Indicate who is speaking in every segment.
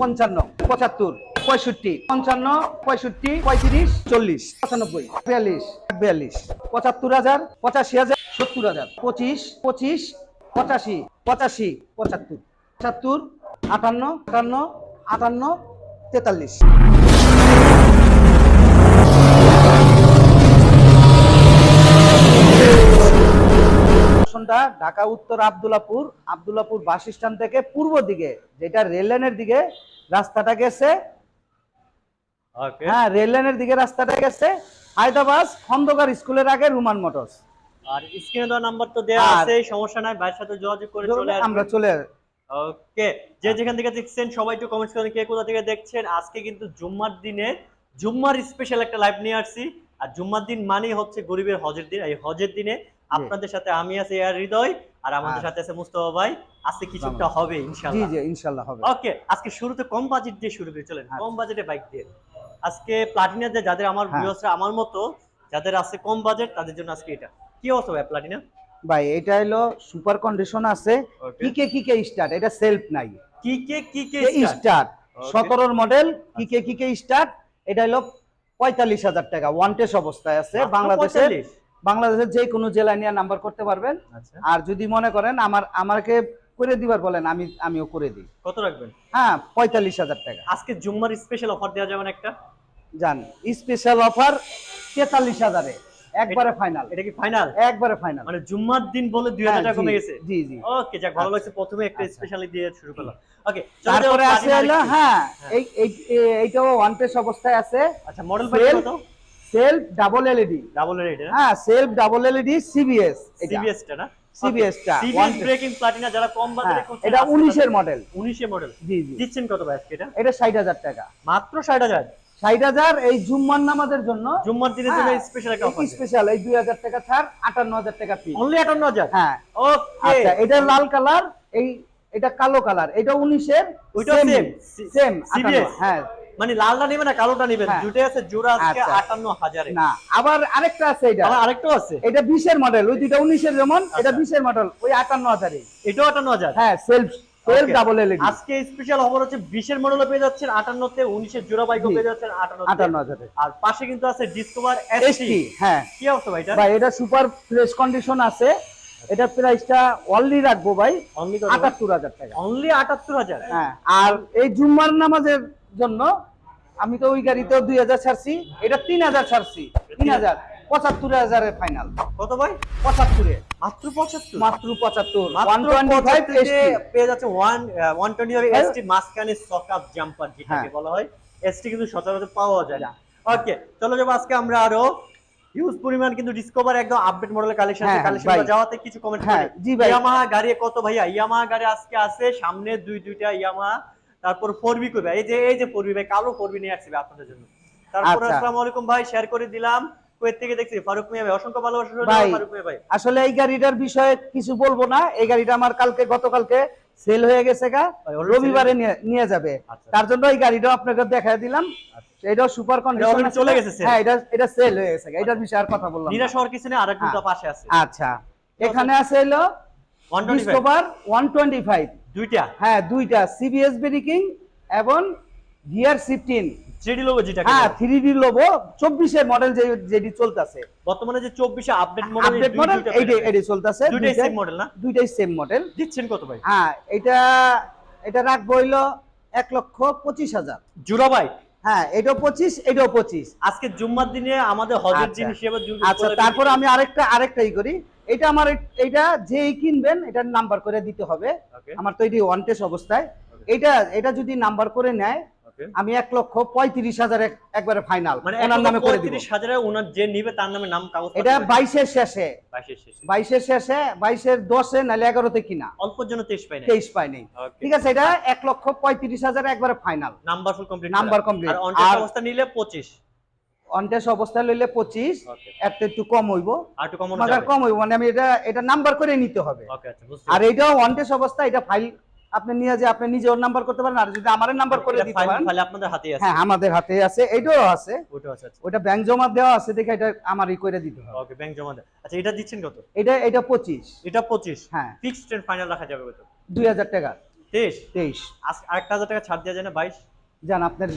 Speaker 1: পঞ্চান্ন, পঁচাত্তর, পঁয়ষট্টি, পঞ্চান্ন, পঁয়ষট্টি, পঁয়ত্রিশ, চল্লিশ, পঁচানব্বই, বিয়াল্লিশ বিয়াল্লিশ, পঁচাত্তর হাজার, পঁচাশি হাজার, সত্তর হাজার, পঁচিশ পঁচিশ, পঁচাশি পঁচাশি, পঁচাত্তর পঁচাত্তর, আটান্ন আটান্ন আটান্ন, তেতাল্লিশ। ঢাকা, উত্তর, আবদুল্লাপুর আবদুল্লাপুর বাস স্ট্যান্ড থেকে পূর্ব দিকে, যেটা রেল লাইনের দিকে রাস্তাটা গেছে। হ্যাঁ রেল লাইনের দিকে রাস্তাটা গেছে। হায়দ্রাবাদ খন্দকার স্কুলের আগে রুমান মোটরস।
Speaker 2: আর স্ক্রিনে দেওয়া নাম্বার তো দেওয়া আছে সমস্যা নাই ভাইয়ের সাথে যোগাযোগ করে চলে
Speaker 1: আমরা চলে
Speaker 2: ওকে যে যেখান থেকে দেখছেন সবাই একটু কমেন্টস করেন কে কোথা থেকে দেখছেন। আজকে কিন্তু জুম্মার দিনে জুম্মার স্পেশাল একটা লাইভ নিয়ে আসছি। আর জুম্মার দিন মানেই হচ্ছে গরিবের হজের দিন। এই হজের দিনে আপনাদের সাথে আমি আছি এয়ার হৃদয় আর আমাদের সাথে আছে মুস্তফা ভাই। আজকে কিছুটা হবে ইনশাআল্লাহ।
Speaker 1: জি ইনশাল্লাহ হবে।
Speaker 2: ওকে আজকে শুরুতে কম বাজেট দিয়ে শুরু করে চলেন।
Speaker 1: আচ্ছা।
Speaker 2: কম বাজেটে বাইক দিয়ে। আজকে প্লাটিনা যে যাদের আমার
Speaker 1: হ্যাঁ।
Speaker 2: ভিউয়ার্সরা আমার মতো যাদের আছে কম বাজেট তাদের জন্য আজকে এটা। কি অবস্থা ভাই প্লাটিনা
Speaker 1: ভাই এটা হলো সুপার কন্ডিশন আছে। কিকে কিকে স্টার্ট এটা সেলফ নাই।
Speaker 2: Kick kick
Speaker 1: start
Speaker 2: Okay.
Speaker 1: সতেরোর মডেল কিকে কিকে স্টার্ট এটা হলো পঁয়তাল্লিশ হাজার টাকা। ওয়ান টেস্ট অবস্থায় আছে বাংলাদেশের। বাংলাদেশের যে কোনো জেলায় নিয়ে নাম্বার করতে পারবেন।
Speaker 2: আচ্ছা।
Speaker 1: আর যদি মনে করেন আমার আমাকে করে দিবার বলেন আমি আমিও করে দিই।
Speaker 2: কত রাখবেন?
Speaker 1: হ্যাঁ পঁয়তাল্লিশ হাজার টাকা।
Speaker 2: আজকে জুম্মার স্পেশাল অফার দেওয়া যাবে একটা?
Speaker 1: জান স্পেশাল অফার তেতাল্লিশ হাজারে। একবারে ফাইনাল
Speaker 2: এটা কি ফাইনাল
Speaker 1: একবারে ফাইনাল
Speaker 2: মানে জুম্মার দিন বলে দুই হাজার টাকা কমে গেছে?
Speaker 1: জি জি।
Speaker 2: ওকে যাক ভালো
Speaker 1: আচ্ছা।
Speaker 2: লাগছে প্রথমে একটা
Speaker 1: আচ্ছা।
Speaker 2: স্পেশালি দিয়ে শুরু করলাম। ওকে
Speaker 1: তারপরে আছে হ্যাঁ এই এই- এই- এইটাও ওয়ান পেস অবস্থায় আছে।
Speaker 2: আচ্ছা মডেল কত?
Speaker 1: Self double LED.
Speaker 2: ডাবল না?
Speaker 1: হ্যাঁ self double LED CBS
Speaker 2: CBS টা না?
Speaker 1: CBS টা,
Speaker 2: সিবিএস ব্রেকিং প্লাটিনা যারা কম বাজারে
Speaker 1: হ্যাঁ,
Speaker 2: করছে
Speaker 1: এটা উনিশের মডেল
Speaker 2: 19 এর মডেল
Speaker 1: জি জি।
Speaker 2: দিচ্ছেন কত ভাই এটা?
Speaker 1: এটা ষাট হাজার টাকা।
Speaker 2: মাত্র 60000
Speaker 1: ষাট হাজার এই জুম্মার নামাজের জন্য।
Speaker 2: জুম্মার দিনের জন্য স্পেশাল একটা অফার
Speaker 1: স্পেশাল এই দুই হাজার টাকা ছাড় আটান্ন হাজার টাকা ফি
Speaker 2: অনলি 58000
Speaker 1: হ্যাঁ।
Speaker 2: ওকে
Speaker 1: আচ্ছা এটা লাল কালার এই এটা কালো কালার এটা উনিশের
Speaker 2: ওইটাও same,
Speaker 1: সেম
Speaker 2: CBS
Speaker 1: হ্যাঁ।
Speaker 2: মানে লালটা নেবেন না কালোটা নেবেন।
Speaker 1: হ্যাঁ।
Speaker 2: দুটোই আছে জোড়া আজকে
Speaker 1: আচ্ছা।
Speaker 2: 58000 এ
Speaker 1: না আবার আরেকটা আছে এটা।
Speaker 2: আবার আরেকটাও আছে?
Speaker 1: এটা বিশের মডেল ওই দুইটা উনিশের যেমন এটা
Speaker 2: আচ্ছা।
Speaker 1: বিশের মডেল ওই আটান্ন হাজারে
Speaker 2: এটাও 58000
Speaker 1: হ্যাঁ সেলফ সেলফ. ডাবল এলইডি
Speaker 2: আজকে স্পেশাল অফার হচ্ছে 20 এর মডেল পেয়ে যাচ্ছেন 58 তে 19 এর জোড়া বাইকও পেয়ে যাচ্ছেন 58 তে
Speaker 1: আটান্ন হাজারে।
Speaker 2: আর পাশে কিন্তু আছে ডিসকভার
Speaker 1: এসটি হ্যাঁ।
Speaker 2: কি অবস্থা ভাই এটা?
Speaker 1: ভাই এটা সুপার ফ্রেশ কন্ডিশন আছে। এটা প্রাইসটা অনলি রাখব ভাই
Speaker 2: অনলি
Speaker 1: আটাত্তর হাজার টাকা।
Speaker 2: অনলি 78000
Speaker 1: হ্যাঁ আর এই জুম্মার নামাজের জন্য আমি তো ওই গাড়িতে দুই হাজার ছাড়ছি এটা তিন হাজার ছাড়ছি তিন হাজার। পঁচাত্তর হাজারের ফাইনাল
Speaker 2: কত ভাই?
Speaker 1: পঁচাত্তরে।
Speaker 2: মাত্র 75
Speaker 1: মাত্র পঁচাত্তর। ওয়ান
Speaker 2: মাত্র
Speaker 1: টোয়েন্টি ফাইভ
Speaker 2: 75 পেয়ে যাচ্ছে 1 120
Speaker 1: হ্যাঁ।
Speaker 2: এসটি মাঝখানে সকাপ জাম্পার যেটাকে
Speaker 1: হ্যাঁ।
Speaker 2: বলা হয়। এসটি কিন্তু সচরাচর পাওয়া যায় না। ওকে চলো যাব আজকে আমরা আরও। হিউজ পরিমাণ কিন্তু ডিসকভার একদম আপডেট মডেলের কালেকশন আছে।
Speaker 1: হ্যাঁ,
Speaker 2: কালেকশন যাওয়াতে কিছু কমেন্ট
Speaker 1: হ্যাঁ, জি ভাই।
Speaker 2: ইয়ামাহা গাড়ি কত ভাইয়া? ইয়ামাহা গাড়ি আজকে আছে সামনে দুই দুইটা ইয়ামাহা তারপর ফোরবি কই ভাই? এই যে এই যে ফোরবি ভাই কালো ফোরবি নিয়ে আসছে আপনাদের জন্য। তারপর
Speaker 1: আচ্ছা।
Speaker 2: আসসালামু আলাইকুম ভাই শেয়ার করে দিলাম। কুয়েত থেকে দেখছি? ফারুক মিয়া ভাই অসংখ্য ভালোবাসা ফারুক মিয়া ভাই।
Speaker 1: আসলে এই গাড়িটার বিষয়ে কিছু বলব না। এই গাড়িটা আমার কালকে গতকালকে সেল হয়ে গেছে গা। রবিবারে নিয়ে যাবে।
Speaker 2: আচ্ছা।
Speaker 1: তার জন্য এই গাড়িটা আপনাকে দেখাই দিলাম। এটাও সুপার কন্ডিশন
Speaker 2: চলে গেছে
Speaker 1: হ্যাঁ এটা এটা সেল হয়ে গেছে এটার বিষয়ে আর কথা বললাম না।
Speaker 2: নিরাশ হওয়ার কিছু নেই আরেক দুটো। পাশে আছে।
Speaker 1: আচ্ছা। এখানে আছে হলো
Speaker 2: 125
Speaker 1: ডিসকভার ওয়ান টোয়েন্টি ফাইভ
Speaker 2: দুইটা?
Speaker 1: হ্যাঁ দুইটা। সিবিএস ব্রেকিং এবং gear shifting
Speaker 2: three D logo যেটা
Speaker 1: হ্যাঁ থ্রি ডি লোবো চব্বিশের মডেল যে যেটি চলতেছে।
Speaker 2: বর্তমানে যে 24 আপডেট মডেল
Speaker 1: আপডেট মডেল এইটা এটি চলতেছে।
Speaker 2: দুইটাই সেম মডেল না?
Speaker 1: দুইটাই সেম মডেল
Speaker 2: দিচ্ছেন কত ভাই?
Speaker 1: হ্যাঁ এটা এটা রাখব হইল এক লক্ষ পঁচিশ হাজার।
Speaker 2: জুরা ভাই?
Speaker 1: হ্যাঁ এটাও পঁচিশ এটাও পঁচিশ।
Speaker 2: আজকে জুম্মার দিনে আমাদের হজের
Speaker 1: আচ্ছা।
Speaker 2: দিন হিসেবে
Speaker 1: আচ্ছা তারপর আমি আরেকটা আরেকটা ই করি। এটা আমার এটা যেই কিনবেন এটার নাম্বার করে দিতে হবে। আমার তো এটি ওয়ান টেস্ট অবস্থায় এটা এটা যদি নাম্বার করে নেয় আমি এক লক্ষ পঁয়ত্রিশ হাজার একবারে ফাইনাল
Speaker 2: মানে
Speaker 1: ওনার নামে করে দিব।
Speaker 2: হাজারে ওনার যে নিবে তার নামে নাম কাগজ
Speaker 1: এটা বাইশের শেষে।
Speaker 2: বাইশের শেষে।
Speaker 1: বাইশের দশে নাহলে এগারোতে কিনা।
Speaker 2: অল্পর জন্য 23 পাই না
Speaker 1: তেইশ পাইনি ঠিক আছে এটা এক লক্ষ পঁয়ত্রিশ হাজার একবারে ফাইনাল
Speaker 2: নাম্বার ফুল কমপ্লিট। আর অনটেক
Speaker 1: আর-
Speaker 2: অবস্থা নিলে 25
Speaker 1: অনটেস্ট অবস্থায় লইলে পঁচিশ একটা একটু কম হইব।
Speaker 2: আর যাবে?
Speaker 1: কম হইব মানে আমি এটা এটা নাম্বার করে নিতে হবে।
Speaker 2: আচ্ছা
Speaker 1: আর এইটাও ওয়ান্টেস অবস্থা এটা ফাইল আপনি নিয়ে যে আপনি নিজে ওর নাম্বার করতে পারেন আর যদি আমার নাম্বার করে দিতে পারেন।
Speaker 2: ফাইল আপনাদের হাতে আছে।
Speaker 1: হ্যাঁ আমাদের হাতে আছে এইটাও আছে।
Speaker 2: ওটা আছে আচ্ছা।
Speaker 1: ওটা ব্যাংক জমা দেওয়া আছে দেখে এটা আমারই করে দিতে হবে।
Speaker 2: ওকে ব্যাংক জমা দেন আচ্ছা এটা দিচ্ছেন কত?
Speaker 1: এটা এটা পঁচিশ।
Speaker 2: এটা 25
Speaker 1: হ্যাঁ।
Speaker 2: ফিক্সড এন্ড ফাইনাল রাখা যাবে কত?
Speaker 1: দুই হাজার টাকা।
Speaker 2: তেইশ?
Speaker 1: তেইশ।
Speaker 2: আজকে আরেকটা হাজার টাকা ছাড় দেওয়া যায় না বাইশ?
Speaker 1: যান আপনার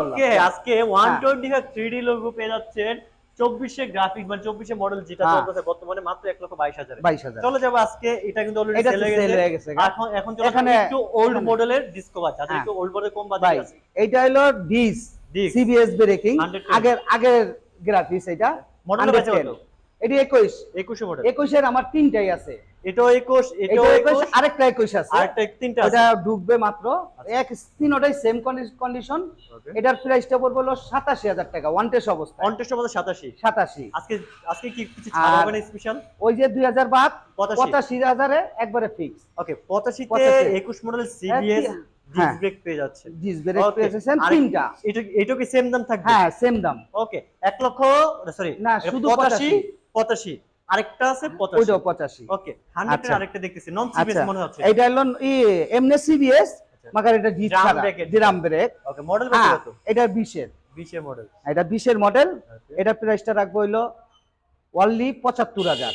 Speaker 2: ওকে আজকে ওয়ান
Speaker 1: হ্যাঁ।
Speaker 2: Twenty five three D logo পেয়ে যাচ্ছেন। চব্বিশে গ্রাফিক মানে চব্বিশে মডেল যেটা
Speaker 1: হ্যাঁ।
Speaker 2: চলতেছে বর্তমানে মাত্র এক লক্ষ বাইশ হাজার।
Speaker 1: বাইশ হাজার।
Speaker 2: চলে যাব আজকে এটা কিন্তু অলরেডি সেল হয়ে গেছে। এখন এখন চলে একটু ওল্ড মডেলের ডিসকভার
Speaker 1: হ্যাঁ।
Speaker 2: একটু ওল্ড মডেল কম বাজেট আছে।
Speaker 1: এইটা হলো ডিস। সিবিএস ব্রেকিং
Speaker 2: 110
Speaker 1: আগের আগের গ্রাফিক্স এটা
Speaker 2: মডেল আছে
Speaker 1: 110 এটি একুশ।
Speaker 2: একুশে মডেল
Speaker 1: একুশের আমার তিনটাই আছে।
Speaker 2: এটাও একুশ
Speaker 1: এটা
Speaker 2: এটাও
Speaker 1: একুশ
Speaker 2: একুশ।
Speaker 1: আরেকটা একুশ আছে।
Speaker 2: আরেকটা তিনটা আছে।
Speaker 1: ওটা ঢুকবে মাত্র। এক তিনোটাই সেম কন্ডিশন. এটার প্রাইসটা পড়বে হলো সাতাশি হাজার টাকা ওয়ান টেস্ট অবস্থা।
Speaker 2: কন্টেস্ট মধ্যে সাতাশি।
Speaker 1: সাতাশি।
Speaker 2: আজকে আজকে কি কিছু ছাড় হবে না স্পেশাল
Speaker 1: ওই যে দুই হাজার বাদ
Speaker 2: পঁচাশি।
Speaker 1: পঁচাশি হাজারে একবারে ফিক্স
Speaker 2: ওকে
Speaker 1: পঁচাশি।
Speaker 2: একুশ মডেল সিবিএস। ডিস্ক ব্রেক পেয়ে যাচ্ছে।
Speaker 1: জিস ব্রেক তিনটা।
Speaker 2: এটা এটা কি সেম দাম থাকবে?
Speaker 1: হ্যাঁ সেম দাম।
Speaker 2: ওকে এক লক্ষ সরি
Speaker 1: না, শুধু
Speaker 2: পঁচাশি। পঁচাশি। আরেকটা আছে পঁচাশি।
Speaker 1: ওইটাও পঁচাশি।
Speaker 2: ওকে হান্ড্রেড
Speaker 1: আচ্ছা।
Speaker 2: আরেকটা দেখতেছি নন সিবিএস
Speaker 1: আচ্ছা।
Speaker 2: মনে হচ্ছে।
Speaker 1: এইটা হলো এমনি সিবিএস মাগার এটা জি ছাড়া ড্রাম ব্রেক
Speaker 2: ওকে মডেল
Speaker 1: হ্যাঁ
Speaker 2: কত?
Speaker 1: এটা বিশের।
Speaker 2: বিশের মডেল
Speaker 1: এটা বিশের মডেল এটা প্রাইসটা রাখব হইল অনলি পঁচাত্তর হাজার।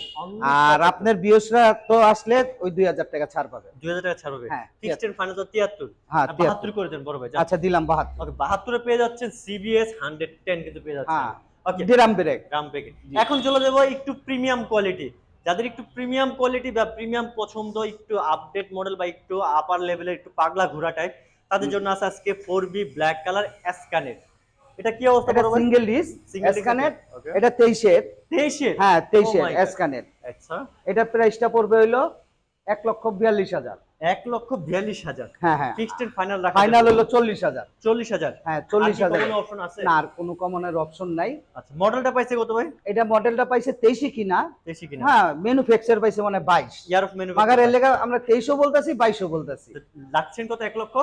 Speaker 1: আর আপনার বিয়সরা তো আসলে ওই দুই হাজার টাকা ছাড় পাবে।
Speaker 2: দুই হাজার টাকা ছাড়
Speaker 1: হ্যাঁ,
Speaker 2: ফিক্সড ফাইনাল তো তিয়াত্তর।
Speaker 1: হ্যাঁ
Speaker 2: বাহাত্তর করে দেন বড় ভাই
Speaker 1: আচ্ছা দিলাম বাহাত্তর।
Speaker 2: ওকে বাহাত্তরে পেয়ে যাচ্ছেন সিবিএস হান্ড্রেড টেন কিন্তু পেয়ে যাচ্ছেন।
Speaker 1: হ্যাঁ।
Speaker 2: Okay
Speaker 1: drum brake
Speaker 2: gram packet এখন চলে যাব একটু প্রিমিয়াম কোয়ালিটি যাদের একটু প্রিমিয়াম কোয়ালিটি বা প্রিমিয়াম পছন্দ একটু আপডেট মডেল বা একটু আপার লেভেলের একটু পাগলা ঘোরা টাইপ তাদের জন্য আছে আজকে ফোর বি ব্ল্যাক কালার এসকানের এটা কি অবস্থা
Speaker 1: এটা সিঙ্গেল ডিস
Speaker 2: Single disc
Speaker 1: স্ক্যানের
Speaker 2: আছে, okay.
Speaker 1: এটা তেইশের।
Speaker 2: তেইশের?
Speaker 1: হ্যাঁ তেইশের
Speaker 2: Oh my
Speaker 1: স্ক্যানের
Speaker 2: আচ্ছা।
Speaker 1: এটা প্রাইসটা পড়বে হইল এক লক্ষ বিয়াল্লিশ হাজার।
Speaker 2: এক লক্ষ বিয়াল্লিশ হাজার।
Speaker 1: হ্যাঁ হ্যাঁ।
Speaker 2: ফিক্সড এন্ড ফাইনাল রাখা
Speaker 1: ফাইনাল হলো চল্লিশ হাজার।
Speaker 2: চল্লিশ হাজার।
Speaker 1: হ্যাঁ চল্লিশ হাজার
Speaker 2: অপশন আছে?
Speaker 1: না আর কোনো কমনের অপশন নাই।
Speaker 2: আচ্ছা মডেলটা পাইছে কত ভাই?
Speaker 1: এটা মডেলটা পাইছে তেইশে কিনা।
Speaker 2: তেইশে কিনা।
Speaker 1: হ্যাঁ ম্যানুফ্যাকচার পাইছে মানে বাইশ।
Speaker 2: ইয়ার অফ মেনু
Speaker 1: মাগার এর লেগা আমরা তেইশও বলতেছি বাইশও বলতেছি।
Speaker 2: লাগছেন কত? এক লক্ষ?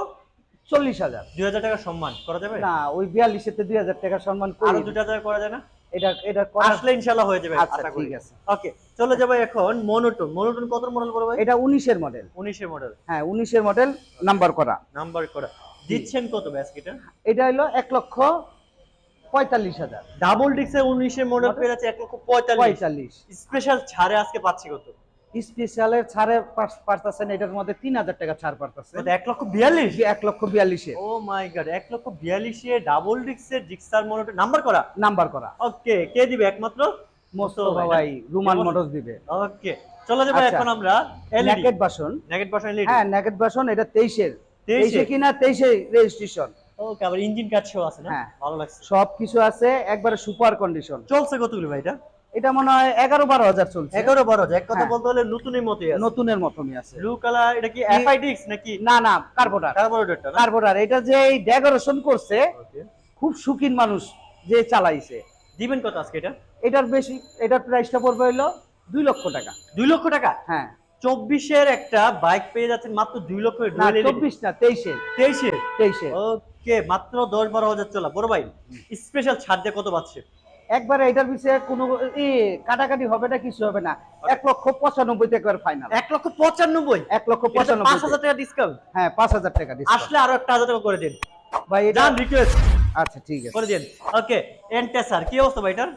Speaker 1: চল্লিশ হাজার।
Speaker 2: দুই হাজার টাকা সম্মান করা যাবে?
Speaker 1: না ওই বিয়াল্লিশেতে দুই হাজার টাকা সম্মান করি।
Speaker 2: দুটা টাকা করা যায় না?
Speaker 1: এটা এটা
Speaker 2: আসলে ইনশাআল্লাহ হয়ে যাবে
Speaker 1: আচ্ছা ঠিক আছে।
Speaker 2: ওকে চলে যাব এখন মনোটন মনোটন কত মডেল পড়বে এটা
Speaker 1: এটা উনিশের মডেল
Speaker 2: উনিশের মডেল
Speaker 1: হ্যাঁ উনিশের মডেল নাম্বার করা।
Speaker 2: নাম্বার করা। দিচ্ছেন কত ব্যাসকেটে
Speaker 1: এটা? হলো এক লক্ষ পঁয়তাল্লিশ হাজার।
Speaker 2: ডাবল ডিক্সের উনিশের মডেল পেয়ে যাচ্ছে এক লক্ষ পঁয়তাল্লিশ।
Speaker 1: পঁয়তাল্লিশ।
Speaker 2: স্পেশাল ছাড়ে আজকে পাচ্ছি কত?
Speaker 1: স্পেশালের ছাড়ে পারতেছেন এটার মধ্যে তিন হাজার টাকা ছাড় পারতেছেন
Speaker 2: এক লক্ষ বিয়াল্লিশ?
Speaker 1: এক লক্ষ বিয়াল্লিশে।
Speaker 2: ও মাই গড এক লক্ষ বিয়াল্লিশে ডাবল ডিক্সের জিক্সার মনোটন নাম্বার করা?
Speaker 1: নাম্বার করা।
Speaker 2: ওকে কে দিবে একমাত্র?
Speaker 1: মোস্তফা
Speaker 2: ভাই
Speaker 1: রুমান
Speaker 2: কেমন?
Speaker 1: মোটরস দিবে।
Speaker 2: ওকে চলে যাব
Speaker 1: আচ্ছা।
Speaker 2: এখন আমরা
Speaker 1: ন্যাকেট বাসন
Speaker 2: পার্সন এলইডি
Speaker 1: হ্যাঁ ন্যাকেট বাসন এটা তেইশের। তেইশে কিনা তেইশে রেজিস্ট্রেশন
Speaker 2: ওকে আবার ইঞ্জিন কাজ আছে না?
Speaker 1: হ্যাঁ।
Speaker 2: ভালো লাগছে।
Speaker 1: সব কিছু আছে একবারে সুপার কন্ডিশন
Speaker 2: চলছে কতগুলো ভাই এটা?
Speaker 1: এটা মনে হয় এগারো বারো হাজার চলছে।
Speaker 2: এগারো বারো এক কথা
Speaker 1: হ্যাঁ।
Speaker 2: বলতে হলে নতুনের মতোই আছে।
Speaker 1: নতুনের মতনই আছে।
Speaker 2: ব্লু কালার এটা কি এফআইডিক্স নাকি?
Speaker 1: না না কার্বোটার
Speaker 2: কার্বোরেটরটা না?
Speaker 1: কার্বোটার এটা যে এই ডেকোরেশন করছে খুব সুখিন মানুষ যে চালাইছে।
Speaker 2: দিবেন কত আজকে এটা?
Speaker 1: এটার বেশি এটার প্রাইসটা পড়বে হইল দুই লক্ষ টাকা।
Speaker 2: দুই লক্ষ টাকা?
Speaker 1: হ্যাঁ।
Speaker 2: চব্বিশের একটা বাইক পেয়ে যাচ্ছেন মাত্র দুই লক্ষ
Speaker 1: না চব্বিশ না তেইশে।
Speaker 2: তেইশে?
Speaker 1: তেইশে।
Speaker 2: ওকে মাত্র দশ বারো হাজার চলা। বড় ভাই স্পেশাল ছাড় দিয়ে কত পাচ্ছে
Speaker 1: একবারে এটার বিষয়ে কোনো কাটাকাটি হবে না কিছু হবে না। এক লক্ষ পঁচানব্বই ফাইনাল
Speaker 2: এক লক্ষ পঁচানব্বই?
Speaker 1: এক লক্ষ
Speaker 2: পাঁচ
Speaker 1: পঁচানব্বই
Speaker 2: হাজার টাকা ডিসকাউন্ট
Speaker 1: হ্যাঁ পাঁচ হাজার টাকা
Speaker 2: আসলে আরও একটা হাজার টাকা করে দিন।
Speaker 1: ভাই এটা
Speaker 2: রিকোয়েস্ট
Speaker 1: আচ্ছা ঠিক আছে।
Speaker 2: করে দিন। ওকে এন্টেসার কি অবস্থা ভাই এটার?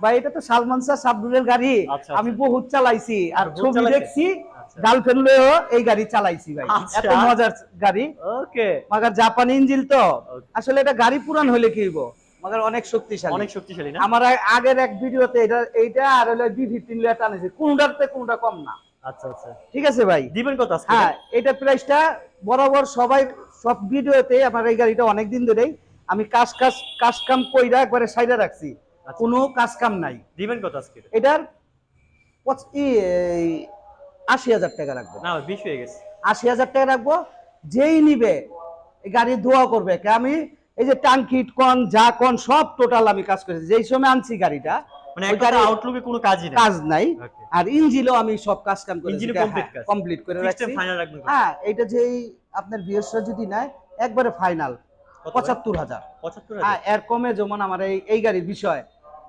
Speaker 1: ভাই এটা তো সালমান শাহ সাবরুলের গাড়ি।
Speaker 2: আচ্ছা,
Speaker 1: আমি বহুত চালাইছি। আর ছবি দেখছি
Speaker 2: আচ্ছা।
Speaker 1: গার্লফ্রেন্ড লয়েও এই গাড়ি চালাইছি ভাই।
Speaker 2: আচ্ছা।
Speaker 1: এত মজার গাড়ি।
Speaker 2: ওকে
Speaker 1: মাগার জাপানি ইঞ্জিল তো। আসলে এটা গাড়ি পুরান হলে কি হইব? মাগার অনেক শক্তিশালী।
Speaker 2: অনেক শক্তিশালী না?
Speaker 1: আমার আগের এক ভিডিওতে এটা এইটা আর হলো বি ফিফটিন লিটার টানেছে। কোনটাতে কোনটা কম না।
Speaker 2: আচ্ছা আচ্ছা।
Speaker 1: ঠিক আছে ভাই?
Speaker 2: দিবেন কত
Speaker 1: হ্যাঁ এটা প্রাইসটা বরাবর সবাই সব ভিডিওতে আমার এই গাড়িটা অনেক দিন ধরেই আমি কাজ কাজ কাজ কাম কইরা একবারে সাইডে রাখছি।
Speaker 2: আচ্ছা।
Speaker 1: কোনো কাজ কাম নাই।
Speaker 2: দিবেন কত আজকে?
Speaker 1: এটার আশি হাজার টাকা রাখব।
Speaker 2: না বিশ হয়ে গেছে।
Speaker 1: আশি হাজার টাকা রাখব। যেই নিবে এই গাড়ি ধোয়া করবে। কে আমি এই যে টাঙ্কিট কন যা কন সব টোটাল আমি কাজ করেছি। যেই সময় আনছি গাড়িটা
Speaker 2: মানে
Speaker 1: একবারে
Speaker 2: আউটলুকে কোনো কাজই নাই।
Speaker 1: কাজ নাই. আর ইঞ্জিনও আমি সব কাজ কাম
Speaker 2: করে ইঞ্জিন কমপ্লিট কাজ।
Speaker 1: কমপ্লিট করে রাখছি।
Speaker 2: ফাইনাল রাখবেন
Speaker 1: হ্যাঁ এটা যে আপনার বিএসটা যদি নেয় একবারে ফাইনাল
Speaker 2: কত ভাই?
Speaker 1: পঁচাত্তর হাজার।
Speaker 2: পঁচাত্তর
Speaker 1: হ্যাঁ এর কমে যেমন আমার এই এই গাড়ির বিষয়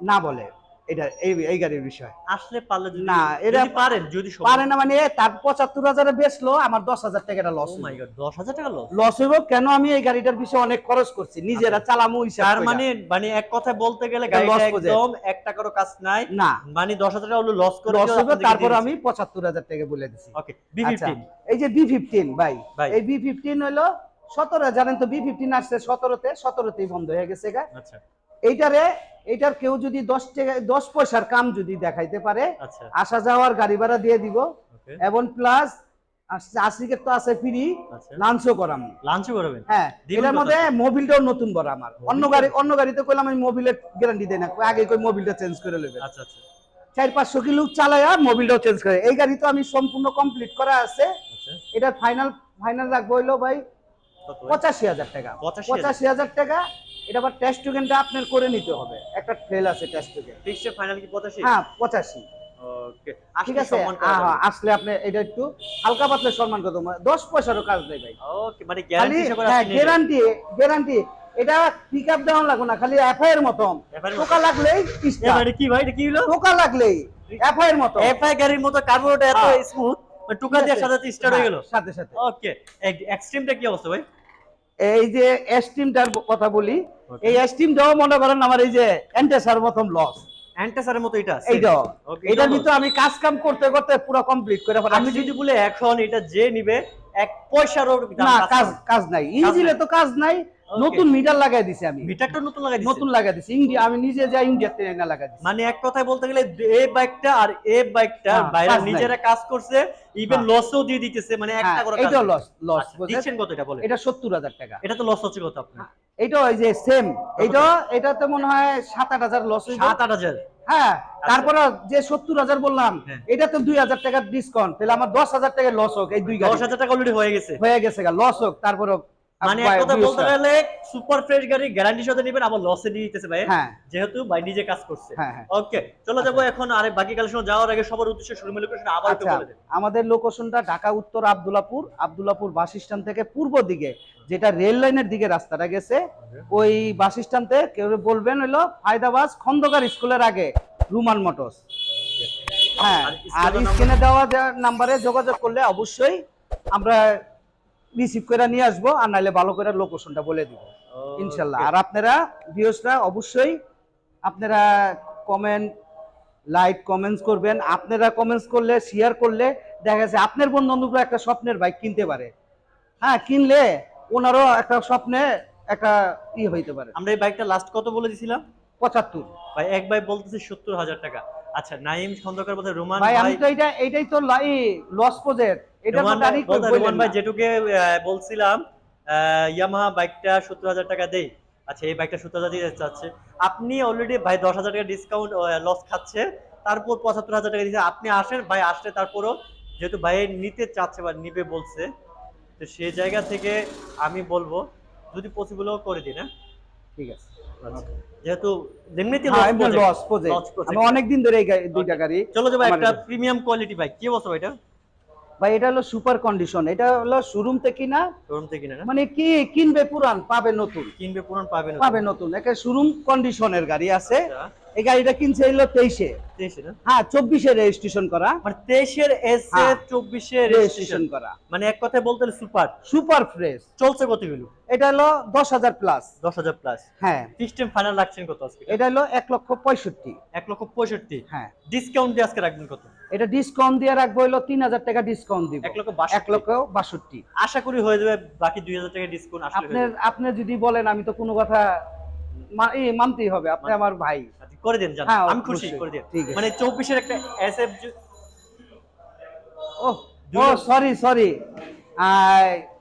Speaker 1: না বলে। এটা এই এই গাড়ির বিষয়।
Speaker 2: আসলে পারলে
Speaker 1: না, এটা
Speaker 2: পারেন যদি
Speaker 1: পারে না মানে তার পঁচাত্তর হাজারে বেচলো আমার দশ হাজার টাকাটা লস
Speaker 2: ও মাই গড 10000 টাকা লস
Speaker 1: লস হইব কেন আমি এই গাড়িটার পিছনে অনেক খরচ করছি? নিজেরা চালামু হিসাব
Speaker 2: তার মানে মানে এক কথায় বলতে গেলে গাড়িটা একদম এক টাকারও কাজ নাই।
Speaker 1: না।
Speaker 2: মানে 10000 টাকা হলো লস করে
Speaker 1: লস হইব তারপর আমি পঁচাত্তর হাজার টাকা বলে দিছি।
Speaker 2: ওকে বি
Speaker 1: আচ্ছা,
Speaker 2: 15
Speaker 1: এই যে বি ফিফটিন
Speaker 2: ভাই।
Speaker 1: এই বি ফিফটিন হলো সতেরো জানেন তো বি ফিফটিন আসছে সতেরোতে সতেরোতেই বন্ধ হয়ে গেছে
Speaker 2: আচ্ছা।
Speaker 1: এইটারে এইটার কেউ যদি দশ টাকা দশ পয়সার কাম যদি দেখাইতে পারে
Speaker 2: আচ্ছা।
Speaker 1: আসা যাওয়ার গাড়ি ভাড়া দিয়ে দিব। এবং প্লাস আশিকের তো আছে ফ্রি
Speaker 2: আচ্ছা।
Speaker 1: লাঞ্চও করাম।
Speaker 2: লাঞ্চ করবেন?
Speaker 1: হ্যাঁ এটার মধ্যে মোবিলটাও নতুন বড় আমার। অন্য গাড়ি অন্য গাড়িতে কইলাম আমি মোবিলের গ্যারান্টি দেই না। আগে কই মোবিলটা চেঞ্জ করে নেবে
Speaker 2: আচ্ছা আচ্ছা।
Speaker 1: চার পাঁচশো কিলো চালায়া মোবিলটাও চেঞ্জ করে। এই গাড়ি তো আমি সম্পূর্ণ কমপ্লিট করা আছে। এটা ফাইনাল ফাইনাল রাখব হইল ভাই পঁচাশি হাজার টাকা। পঁচাশি হাজার টাকা। এটা আবার টেস্ট টোকেনটা আপনার করে নিতে হবে। একটা ট্রেল আছে টেস্ট টোকেন
Speaker 2: ফিক্সড ফাইনাল কি 85
Speaker 1: হ্যাঁ পঁচাশি।
Speaker 2: ওকে
Speaker 1: ঠিক আছে? হ্যাঁ, হ্যাঁ, আসলে আপনি এটা একটু হালকা পাতলা সম্মান করতে হবে। দশ পয়সারও কাজ দেয় ভাই।
Speaker 2: ওকে মানে গ্যারান্টি
Speaker 1: হ্যাঁ গ্যারান্টি গ্যারান্টি এটা পিক আপ না খালি এফআই এর
Speaker 2: FI
Speaker 1: লাগলেই।
Speaker 2: মানে কি ভাই এটা কি হলো?
Speaker 1: লাগলেই এফআই এর মতো
Speaker 2: এফআই গাড়ির মতো কার্বোরেটর এত। স্মুথ টুকা দিয়ে সাথে স্টার্ট হয়ে গেল।
Speaker 1: সাথে সাথে।
Speaker 2: ওকে এক্সট্রিমটা কি অবস্থা ভাই?
Speaker 1: এই যে এস্টিমটার কথা বলি এই এস্টিমটাও মনে করেন আমার এই যে এন্টেসার প্রথম লস
Speaker 2: অ্যান্টাসারের মতো এটা Okay,
Speaker 1: এটার ভিতরে আমি কাজ কাম করতে করতে পুরো কমপ্লিট করে ফেলা
Speaker 2: আমি যদি বলে এখন এটা যে নিবে এক পয়সারও
Speaker 1: না
Speaker 2: কাজ
Speaker 1: কাজ নাই। ইঞ্জিনে তো কাজ নাই. নতুন মিটার লাগাই দিছি আমি।
Speaker 2: মিটারটা নতুন লাগাই দিছে?
Speaker 1: নতুন লাগাই দিছি। ইন্ডিয়া আমি নিজে যাই ইন্ডিয়া থেকে না লাগাই দিছি।
Speaker 2: মানে এক কথায় বলতে গেলে এই বাইকটা আর এই বাইকটা
Speaker 1: হ্যাঁ,
Speaker 2: বাইরে নিজেরা কাজ করছে ইভেন
Speaker 1: হ্যাঁ।
Speaker 2: লসও দিয়ে দিতেছে মানে একটা
Speaker 1: হ্যাঁ,
Speaker 2: করে
Speaker 1: এটাও লস লস
Speaker 2: দিচ্ছেন কত এটা বলে
Speaker 1: এটা সত্তর হাজার টাকা।
Speaker 2: এটা তো লস হচ্ছে কত আপনার?
Speaker 1: এইটা ওই যে সেম এইটা এটাতে মনে হয় সাত আট হাজার লস
Speaker 2: সাত আট হাজার?
Speaker 1: হ্যাঁ তারপরে যে সত্তর হাজার বললাম
Speaker 2: হ্যাঁ।
Speaker 1: এটা তো দুই হাজার টাকার ডিসকাউন্ট তাহলে আমার দশ হাজার টাকা লস হোক এই দুই
Speaker 2: দশ
Speaker 1: গাড়ি
Speaker 2: হাজার টাকা অলরেডি হয়ে গেছে।
Speaker 1: হয়ে গেছে গা লস হোক তারপরে
Speaker 2: মানে এক কথা বলতে গেলে সুপার ফ্রেশ গাড়ি গ্যারান্টির সাথে নেবেন আবার লসে দিয়ে দিতেছে ভাই
Speaker 1: হ্যাঁ?
Speaker 2: যেহেতু ভাই নিজে কাজ করছে।
Speaker 1: হ্যাঁ হ্যাঁ।
Speaker 2: ওকে চলে যাব এখন আরে বাকি কালেকশন যাওয়ার আগে সবার উদ্দেশ্যে শোরুমের লোকেশন আবার একটু
Speaker 1: আচ্ছা
Speaker 2: বলে দেন।
Speaker 1: আমাদের লোকেশনটা ঢাকা উত্তর আব্দুল্লাপুর আব্দুল্লাপুর বাস স্ট্যান্ড থেকে পূর্ব দিকে যেটা রেল লাইনের দিকে রাস্তাটা গেছে। ওই বাস স্ট্যান্ড কেউ বলবেন হলো ফায়দাবাস খন্দকার স্কুলের আগে রুমান মোটরস হ্যাঁ
Speaker 2: আর স্ক্রিনে
Speaker 1: দেওয়া নাম্বারে যোগাযোগ করলে অবশ্যই আমরা রিসিভ করে নিয়ে আসব আর নাহলে ভালো করে লোকেশনটা বলে দিব। ইনশাল্লাহ। আর আপনারা ভিউসরা অবশ্যই আপনারা কমেন্ট লাইক কমেন্টস করবেন। আপনারা কমেন্টস করলে শেয়ার করলে দেখা যাচ্ছে আপনার বন্ধু বান্ধবরা একটা স্বপ্নের বাইক কিনতে পারে। হ্যাঁ কিনলে ওনারও একটা স্বপ্নে একটা ই হইতে পারে।
Speaker 2: আমরা এই বাইকটা লাস্ট কত বলে দিছিলাম?
Speaker 1: পঁচাত্তর।
Speaker 2: ভাই এক ভাই বলতেছে সত্তর হাজার টাকা। আচ্ছা নাইম খন্দকার বলতে রোমান
Speaker 1: ভাই আমি তো এটা এটাই তো লাই লস প্রজেক্ট এটা
Speaker 2: ভাই। যেটুকে বলছিলাম ইয়ামাহা বাইকটা সত্তর হাজার টাকা দেই। আচ্ছা এই বাইকটা সত্তর হাজার দিতে চাচ্ছে। আপনি অলরেডি ভাই দশ হাজার টাকা ডিসকাউন্ট লস খাচ্ছে। তারপর পঁচাত্তর হাজার টাকা দিচ্ছে আপনি আসেন ভাই আসলে তারপরও যেহেতু ভাই নিতে চাচ্ছে বা নিবে বলছে তো সেই জায়গা থেকে আমি বলব যদি পসিবল করে দিন হ্যাঁ?
Speaker 1: ঠিক আছে।
Speaker 2: যেহেতু এমনিতে
Speaker 1: হ্যাঁ,
Speaker 2: লস
Speaker 1: আমি প্রজেক্ট আমি অনেকদিন ধরে এই দুইটা গাড়ি
Speaker 2: চলো যাব একটা প্রিমিয়াম কোয়ালিটি বাইক কি বলছো এটা?
Speaker 1: ভাই এটা হলো সুপার কন্ডিশন এটা হলো শোরুম থেকে কিনা
Speaker 2: শোরুম থেকে না?
Speaker 1: মানে কি কিনবে পুরান পাবে নতুন?
Speaker 2: কিনবে পুরান পাবে না
Speaker 1: পাবে নতুন। একটা শোরুম কন্ডিশনের গাড়ি আছে।
Speaker 2: আচ্ছা,
Speaker 1: এই গাড়িটা কিনছে হলো তেইশে। হ্যাঁ চব্বিশে রেজিস্ট্রেশন করা।
Speaker 2: মানে তেইশের এস
Speaker 1: হ্যাঁ।
Speaker 2: চব্বিশে
Speaker 1: রেজিস্ট্রেশন করা।
Speaker 2: মানে এক কথায় বলতে সুপার।
Speaker 1: Super fresh.
Speaker 2: চলছে
Speaker 1: এটা হলো দশ হাজার প্লাস
Speaker 2: দশ হাজার প্লাস
Speaker 1: হ্যাঁ।
Speaker 2: সিস্টেম ফাইনাল রাখছেন কত আজকে?
Speaker 1: এটা হলো এক লক্ষ পঁয়ষট্টি।
Speaker 2: এক লক্ষ পঁয়ষট্টি।
Speaker 1: হ্যাঁ।
Speaker 2: ডিসকাউন্ট দিয়ে আজকে রাখবেন কত?
Speaker 1: এটা ডিসকাউন্ট দিয়ে রাখব হলো তিন হাজার টাকা ডিসকাউন্ট দিব।
Speaker 2: এক লক্ষ
Speaker 1: এক লক্ষ বাষট্টি।
Speaker 2: আশা করি হয়ে যাবে বাকি দুই হাজার টাকা ডিসকাউন্ট
Speaker 1: আপনার আপনি যদি বলেন আমি তো কোনো কথা মানতেই হবে। আপনি আমার ভাই।
Speaker 2: করে দেন জান।
Speaker 1: হ্যাঁ,
Speaker 2: আমি খুশি করে দেন। মানে 24 এর একটা এস এফ
Speaker 1: ও ও সরি সরি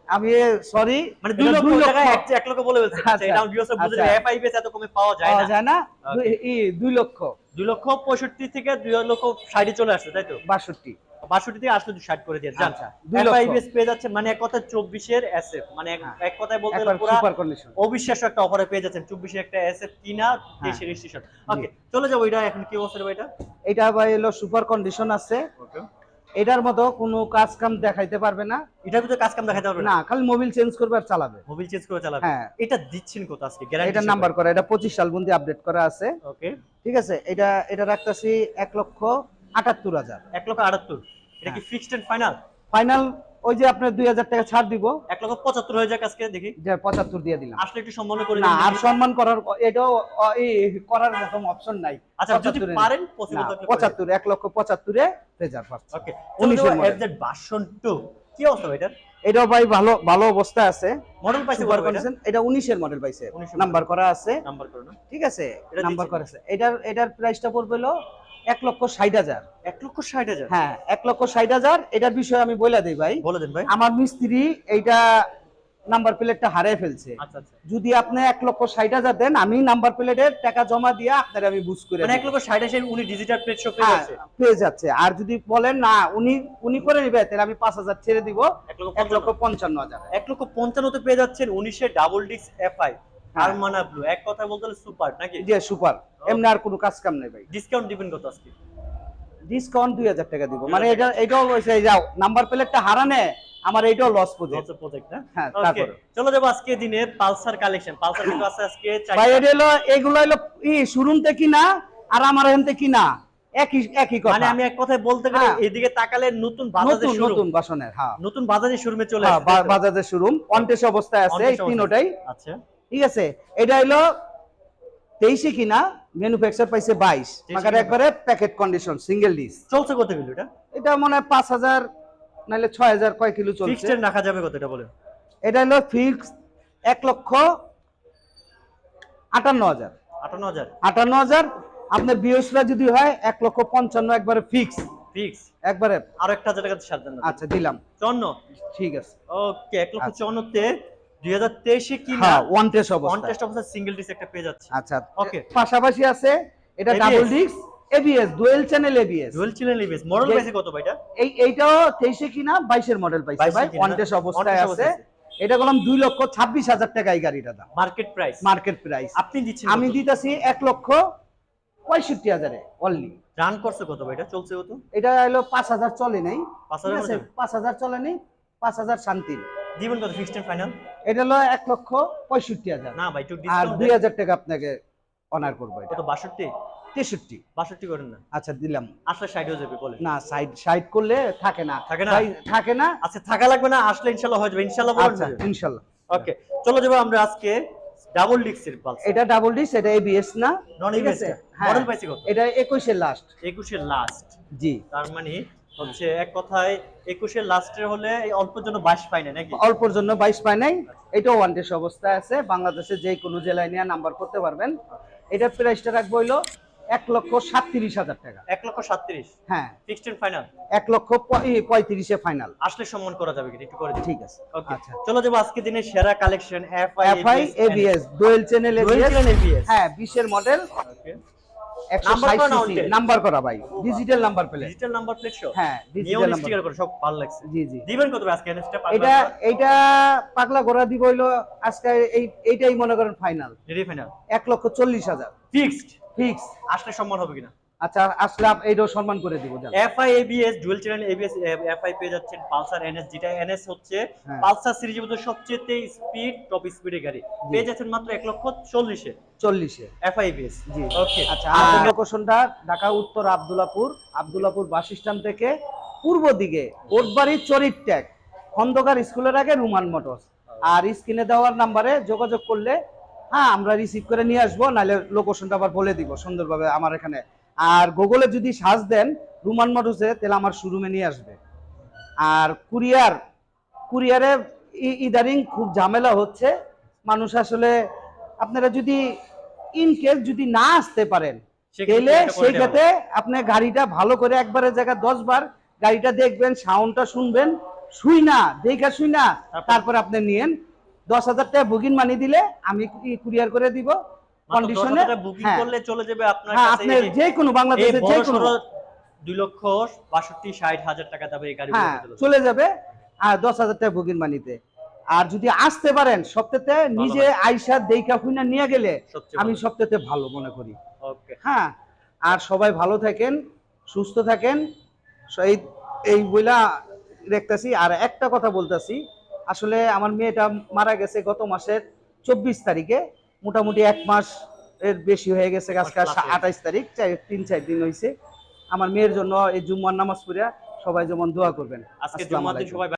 Speaker 1: আমি সরি
Speaker 2: মানে দুই লক্ষ টাকা এক এক লক্ষ বলে বলছি আচ্ছা, এটা আমি ভিউয়ার্স বুঝে
Speaker 1: আচ্ছা।
Speaker 2: এফ আই এত কমে পাওয়া যায়
Speaker 1: পাওয়া
Speaker 2: না।
Speaker 1: যায় না?
Speaker 2: এই
Speaker 1: দুই- ই, দুই লক্ষ।
Speaker 2: দুই লক্ষ পঁয়ষট্টি থেকে দুই লক্ষ ষাটে চলে আসছে তাই তো?
Speaker 1: বাষট্টি।
Speaker 2: বাষট্টি থেকে আসলে ষাট করে দিয়ে যান
Speaker 1: আচ্ছা,
Speaker 2: এফআইবিএস পেয়ে যাচ্ছে মানে এক কথা চব্বিশের এসএফ মানে এক-
Speaker 1: হ্যাঁ।
Speaker 2: কথায় বলতে পুরো
Speaker 1: সুপার কন্ডিশন
Speaker 2: অবিশ্বাস্য একটা অফারে পেয়ে যাচ্ছেন চব্বিশের একটা এসএফ কিনা তেইশের রেজিস্ট্রেশন ওকে চলে যাব এটা এখন কি অবস্থা এটা?
Speaker 1: এটা ভাই হলো সুপার কন্ডিশন আছে। এটার মতো কোনো কাজ কাম দেখাইতে পারবে না।
Speaker 2: এটার ভিতরে কাজ কাম দেখাতে পারবে না?
Speaker 1: খালি মোবিল চেঞ্জ করবে আর চালাবে।
Speaker 2: মোবিল চেঞ্জ করে চালাবে?
Speaker 1: হ্যাঁ।
Speaker 2: এটা দিচ্ছেন কত আজকে? গ্যারান্টি
Speaker 1: এটার নাম্বার করা এটা পঁচিশ সাল বন্দি আপডেট করা আছে।
Speaker 2: ওকে
Speaker 1: ঠিক আছে এটা এটা রাখতেছি এক লক্ষ আটাত্তর হাজার।
Speaker 2: এক লক্ষ আটাত্তর। এটা কি ফিক্সড এন্ড ফাইনাল
Speaker 1: ফাইনাল ওই যে আপনার দুই হাজার টাকা ছাড় দিব।
Speaker 2: এক লক্ষ পঁচাত্তর হয়ে যাক আজকে দেখি।
Speaker 1: যে পঁচাত্তর দিয়ে দিলাম।
Speaker 2: আসলে একটু সম্মান করে
Speaker 1: না আর সম্মান করার এটাও করার অপশন নাই।
Speaker 2: আচ্ছা যদি পারেন
Speaker 1: পঁচাত্তর এক লক্ষ পঁচাত্তরে পাচ্ছে।
Speaker 2: ওকে
Speaker 1: উনিশের
Speaker 2: ভার্সন 2 কি অবস্থা এটার?
Speaker 1: এটাও ভাই ভালো ভালো অবস্থা আছে।
Speaker 2: মডেল পাইছে
Speaker 1: সুপার
Speaker 2: কত এটা?
Speaker 1: কন্ডিশন এটা উনিশের মডেল পাইছে।
Speaker 2: 19 এর
Speaker 1: নাম্বার করা আছে।
Speaker 2: নাম্বার করো
Speaker 1: ঠিক আছে?
Speaker 2: এটা
Speaker 1: নাম্বার করা আছে। এটার এটার প্রাইসটা পড়বে হলো এক লক্ষ ষাট হাজার।
Speaker 2: এক লক্ষ ষাট হাজার?
Speaker 1: হ্যাঁ এক লক্ষ ষাট হাজার। এটার বিষয়ে আমি বলে দিই ভাই।
Speaker 2: বলে দেন ভাই।
Speaker 1: আমার মিস্ত্রি এইটা নাম্বার প্লেটটা হারিয়ে ফেলছে।
Speaker 2: আচ্ছা আচ্ছা।
Speaker 1: যদি আপনি এক লক্ষ ষাট হাজার দেন আমি নাম্বার প্লেটের টাকা জমা দিয়ে আপনার আমি বুঝ করে
Speaker 2: মানে এক লক্ষ ষাট হাজার উনি ডিজিটাল প্লেট শো পেয়ে যাচ্ছে?
Speaker 1: আর যদি বলেন না উনি উনি করে নিবে তাহলে আমি পাঁচ হাজার ছেড়ে দিব।
Speaker 2: এক লক্ষ
Speaker 1: পঞ্চান্ন। হাজার।
Speaker 2: এক লক্ষ পঞ্চান্নতে পেয়ে যাচ্ছেন উনিশে ডাবল ডিস্ক এফআই। আরমানা ব্লু এক কথা বলতে হলে সুপার নাকি?
Speaker 1: যে সুপার। এমনি আর কোনো কাজ কাম নেই ভাই।
Speaker 2: ডিসকাউন্ট দিবেন কত আজকে?
Speaker 1: ডিসকাউন্ট দুই হাজার টাকা দিব। মানে এটা এটাও হয়েছে যাও। নাম্বার প্লেটটা হারানে আমার এইটাও লস
Speaker 2: লটস প্রজেক্ট না?
Speaker 1: হ্যাঁ,
Speaker 2: চলো যাব আজকে দিনে পালসার কালেকশন পালসার কিন্তু আছে আজকে
Speaker 1: ভাই এটা হলো এগুলো হলো ই শোরুম থেকে কিনা আর আমার এখান থেকে কিনা? একই একই কথা।
Speaker 2: মানে আমি এক কথায় বলতে গেলে
Speaker 1: হ্যাঁ।
Speaker 2: এদিকে তাকালে নতুন বাজাজের শোরুম
Speaker 1: নতুন বাসনের হ্যাঁ।
Speaker 2: নতুন বাজাজের শোরুমে চলে
Speaker 1: হ্যাঁ,
Speaker 2: আসছে?
Speaker 1: বাজাজের শোরুম অবস্থায় আছে এই। তিনোটাই।
Speaker 2: আচ্ছা।
Speaker 1: ঠিক আছে? এটা হলো তেইশে কিনা? ম্যানুফ্যাকচার পাইছে বাইশ।
Speaker 2: টাকার
Speaker 1: একবারে প্যাকেট কন্ডিশন সিঙ্গেল ডিস
Speaker 2: চলছে কত কিলো এটা?
Speaker 1: এটা মনে হয় পাঁচ হাজার নাহলে ছয় হাজার কয় কিলো চলছে?
Speaker 2: রাখা যাবে কত এটা বলে
Speaker 1: এটা হলো ফিক্স এক লক্ষ আটান্ন হাজার।
Speaker 2: আটান্ন হাজার।
Speaker 1: আটান্ন হাজার। আপনার বিএসরা যদি হয় এক লক্ষ পঞ্চান্ন একবারে ফিক্স
Speaker 2: ফিক্স
Speaker 1: একবারে
Speaker 2: আর একটা হাজার টাকা
Speaker 1: আচ্ছা দিলাম।
Speaker 2: চন্ন
Speaker 1: ঠিক আছে।
Speaker 2: ওকে এক লক্ষ
Speaker 1: আচ্ছা।
Speaker 2: চন্নতে 2023 কি না?
Speaker 1: হ্যাঁ, ওয়ান টেস্ট অবস্থা।
Speaker 2: ওয়ান টেস্ট অবস্থা সিঙ্গেল ডিস্ক একটা পেয়ে যাচ্ছে।
Speaker 1: আচ্ছা
Speaker 2: ওকে
Speaker 1: পাশাপাশি আছে এটা double disc ABS dual channel ABS
Speaker 2: dual channel ABS model পাইছে কত
Speaker 1: এই এইটাও 23 কিনা 22 এর মডেল পাইছে ভাই। ওয়ান টেস্ট অবস্থায় আছে। এটা বললাম দুই লক্ষ ছাব্বিশ হাজার টাকা এই গাড়িটা দাম।
Speaker 2: মার্কেট প্রাইস
Speaker 1: মার্কেট প্রাইস
Speaker 2: আপনি দিচ্ছেন
Speaker 1: আমি দিতেছি এক লক্ষ পঁয়ষট্টি হাজারে অনলি
Speaker 2: রান করছে কত এটা? চলছে কত?
Speaker 1: এটা পাঁচ হাজার চলে নাই।
Speaker 2: পাঁচ হাজার
Speaker 1: চলে। নাই পাঁচ হাজার শান্তি
Speaker 2: দিবেন কত ফিক্সড এন্ড ফাইনাল
Speaker 1: এটা হলো এক লক্ষ পঁয়ষট্টি হাজার।
Speaker 2: না ভাই একটু
Speaker 1: আর
Speaker 2: ডিসকাউন্ট
Speaker 1: দুই হাজার টাকা আপনাকে অনার করব এটা।
Speaker 2: কত বাষট্টি?
Speaker 1: তেষট্টি।
Speaker 2: বাষট্টি করেন না।
Speaker 1: আচ্ছা দিলাম।
Speaker 2: আসলে ষাট হয়ে যাবে বলে
Speaker 1: না সাইড সাইড করলে থাকে না।
Speaker 2: থাকে না?
Speaker 1: থাকে না?
Speaker 2: আচ্ছা থাকা লাগবে না আসলে ইনশাল্লাহ হয়ে যাবে। ইনশাল্লাহ
Speaker 1: আচ্ছা ইনশাল্লাহ।
Speaker 2: ওকে চলো যাব আমরা আজকে ডাবল ডিক্সের পালস
Speaker 1: এটা ডাবল ডিস এটা এবিএস না?
Speaker 2: নন
Speaker 1: হ্যাঁ।
Speaker 2: মডেল পাইছে কত?
Speaker 1: এটা একুশের লাস্ট
Speaker 2: একুশের লাস্ট
Speaker 1: জি।
Speaker 2: তার মানে হচ্ছে এক কথায় একুশের লাস্টের হলে অল্পের জন্য বাইশ পাই না নাকি?
Speaker 1: অল্পর জন্য বাইশ পায় নাই। এটাও অবস্থায় আছে। বাংলাদেশে যে কোনো জেলায় নিয়ে নাম্বার করতে পারবেন। এটার প্রাইসটা রাখব হইল এক লক্ষ সাতত্রিশ হাজার টাকা।
Speaker 2: এক লক্ষ সাতত্রিশ?
Speaker 1: হ্যাঁ।
Speaker 2: ফিক্সড এন্ড ফাইনাল
Speaker 1: এক লক্ষ পঁয়ত্রিশে ফাইনাল
Speaker 2: আসলে সম্মান করা যাবে একটু করে
Speaker 1: ঠিক আছে।
Speaker 2: ওকে
Speaker 1: আচ্ছা।
Speaker 2: চলো যাব আজকে দিনের সেরা collection FI
Speaker 1: FI ABS dual channel ABS হ্যাঁ বিশের মডেল একশো নাম্বার করা ভাই। Digital number plate
Speaker 2: digital number plate show
Speaker 1: হ্যাঁ ডিজিটাল নাম্বার
Speaker 2: করে সব ভালো লাগছে।
Speaker 1: জি জি।
Speaker 2: দিবেন কত আজকে
Speaker 1: এটা এটা পাগলা ঘোড়া দিব হইল আজকে এই এইটাই মনে করেন ফাইনাল
Speaker 2: এটাই ফাইনাল
Speaker 1: এক লক্ষ চল্লিশ হাজার।
Speaker 2: ফিক্সড
Speaker 1: ফিক্স
Speaker 2: আসলে সম্মান হবে কিনা?
Speaker 1: আচ্ছা আসলে এইটাও সম্মান করে দিব
Speaker 2: FI ABS dual channel ABS FI পেয়ে যাচ্ছেন পালসার এনএস যেটা এনএস হচ্ছে
Speaker 1: হ্যাঁ।
Speaker 2: পালসার সিরিজের মধ্যে সবচেয়ে স্পিড টপ স্পিডের গাড়ি। পেয়ে যাচ্ছেন মাত্র এক লক্ষ চল্লিশে।
Speaker 1: চল্লিশে।
Speaker 2: এফআই এবিএস
Speaker 1: জি।
Speaker 2: ওকে
Speaker 1: আচ্ছা আর লোকেশনটা ঢাকা উত্তর আব্দুল্লাপুর আব্দুল্লাপুর বাস স্ট্যান্ড থেকে পূর্ব দিকে কোটবাড়ির চরিত ট্যাগ খন্দকার স্কুলের আগে রুমান মোটরস। আর স্ক্রিনে দেওয়ার নাম্বারে যোগাযোগ করলে হ্যাঁ আমরা রিসিভ করে নিয়ে আসব নাহলে লোকেশনটা আবার বলে দিব সুন্দরভাবে আমার এখানে আর গুগলে যদি সার্চ দেন রুমান মোটরসে তাহলে আমার শোরুমে নিয়ে আসবে। আর কুরিয়ার কুরিয়ারে ইদারিং খুব ঝামেলা হচ্ছে। মানুষ আসলে আপনারা যদি ইন কেস যদি না আসতে পারেন তাহলে সেই ক্ষেত্রে আপনি গাড়িটা ভালো করে একবারের জায়গায় দশ বার গাড়িটা দেখবেন সাউন্ডটা শুনবেন শুই না দেখা শুই না
Speaker 2: তারপর?
Speaker 1: তারপর আপনি নিয়েন। দশ হাজার টাকা বুকিং মানি দিলে আমি কুরিয়ার করে দিব। কন্ডিশনে
Speaker 2: বুকিং
Speaker 1: হ্যাঁ।
Speaker 2: করলে চলে যাবে আপনার
Speaker 1: হ্যাঁ
Speaker 2: কাছে
Speaker 1: আপনি যে কোনো বাংলাদেশে যে কোনো
Speaker 2: সড়ো দুই লক্ষ বাষট্টি ষাট হাজার টাকা দামে এই গাড়ি
Speaker 1: হ্যাঁ চলে যাবে আর দশ হাজার টাকা বুকিং মানিতে আর যদি আসতে পারেন সপ্তাহে নিজে আইসা দেইকা খুইনা নিয়ে গেলে আমি সপ্তাহে ভালো মনে করি।
Speaker 2: ওকে।
Speaker 1: হ্যাঁ আর সবাই ভালো থাকেন সুস্থ থাকেন। স- এই এই বইলা দেখতেছি। আর একটা কথা বলতেছি আসলে আমার মেয়েটা মারা গেছে গত মাসের চব্বিশ তারিখে। মোটামুটি এক মাস এর বেশি হয়ে গেছে আজকে আঠাইশ তারিখ তিন চার দিন হয়েছে আমার মেয়ের জন্য এই জুম্মার নামাজ পড়িয়া সবাই যেমন দোয়া করবেন।
Speaker 2: আজকে। সবাই